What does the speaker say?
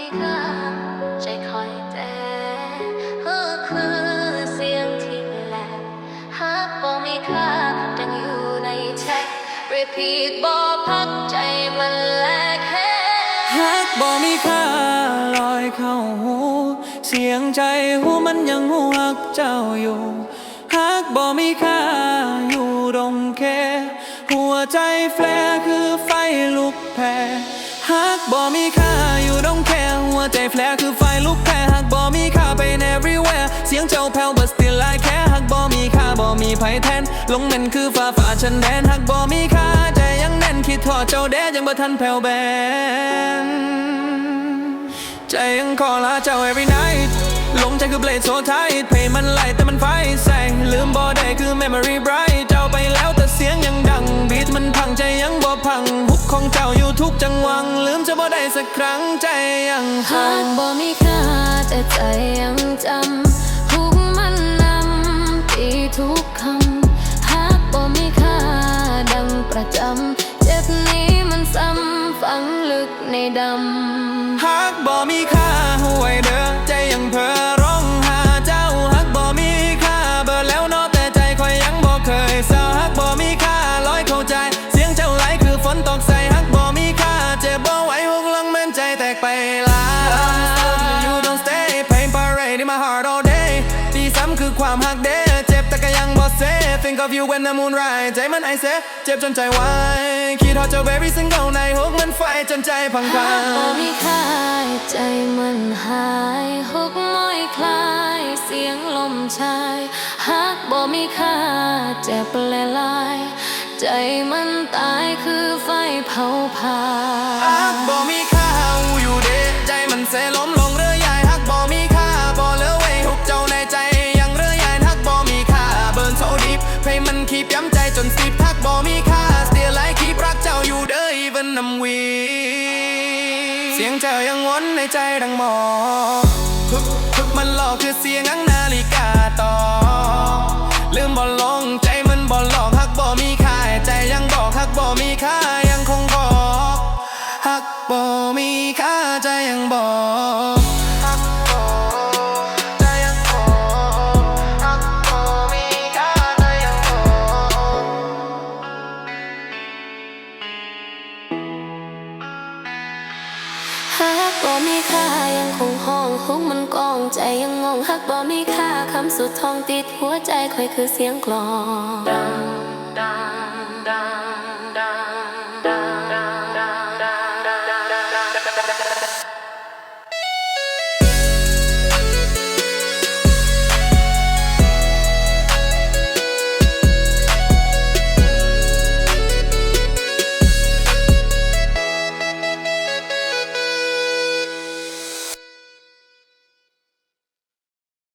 มีค่าใจคอยแต่เฮ้อคือเสียงที่แหลมหากบ่มีค่าดังอยู่ในแท็ก repeat บ่พักใจมันแลกแค่ฮักบ่มีค่าลอยเข้าหู เสียงใจหูมันยังหูฮักเจ้าอยู่ฮักบ่มีค่าอยู่ตรงแค่หัวใจแฟร์คือไฟลุกแผ่ฮักบ่มีค่าอยู่ตรง แค่คือไฟลุกแผ่ฮักบ่มีค่าไป everywhere เสียงเจ้าแผ่ว but still I care ฮักบ่มีค่าบ่มีไผแทน ลงแม่นคือฟ้าฝ่าฉันแดนฮักบ่มีค่าใจยังแน่นคิดทอดเจ้าแดยังบ่ทันแผ่วแบนใจยังขอลาเจ้า every night ลงใจคือ blade so tight เพลงมันไหลแต่มันไฟแสงลืมบ่ได้คือ memory bright เจ้าไปแล้วแต่เสียงยังดัง beat มันพังใจยังบ่พัง ของเจ้าอยู่ทุกจังหวัง ลืมจะบ่ได้สักครั้งใจยังหางกบ่มีค่าแต่ใจยังจำทุกมันนำปีทุกคำหากบ่มีค่าดังประจำเจ็บนี้มันซ้ำฝังลึกในดำหากบ่มีค่า my heart all day ที่ซ้ำคือความหักเด้เจ็บแต่ก็ยังบ่เซ Think of you when the moon rise ใจมันไอเซเจ็บจนใจวายคิดฮอดเจ้า very single night หกมันไฟจนใจพังหาพากบ่นมีค่าใจมันหายหกม้อยคลายเสียงลมชายหากบ่มีค่าเจ็บละลาย ใจมันตายคือไฟเผาผลา นสิบฮักบ่มีค่า still I keep รักเจ้าอยู่เด้อ even I'm weak เสียงเจ้ายังวนในใจดังหมอฮึกฮึกมันหลอกคือเสียงอังนาฬิกาต่อลืมบ่ลงใจมันบ่หลอกฮักบ่มีค่าใจยังบอกฮักบ่มีค่ายังคงบอกฮักบ่มีค่าใจยังบอก ใจยังงงหักบ่มีค่าคำสุดทองติดหัวใจคอยคือเสียงกลอง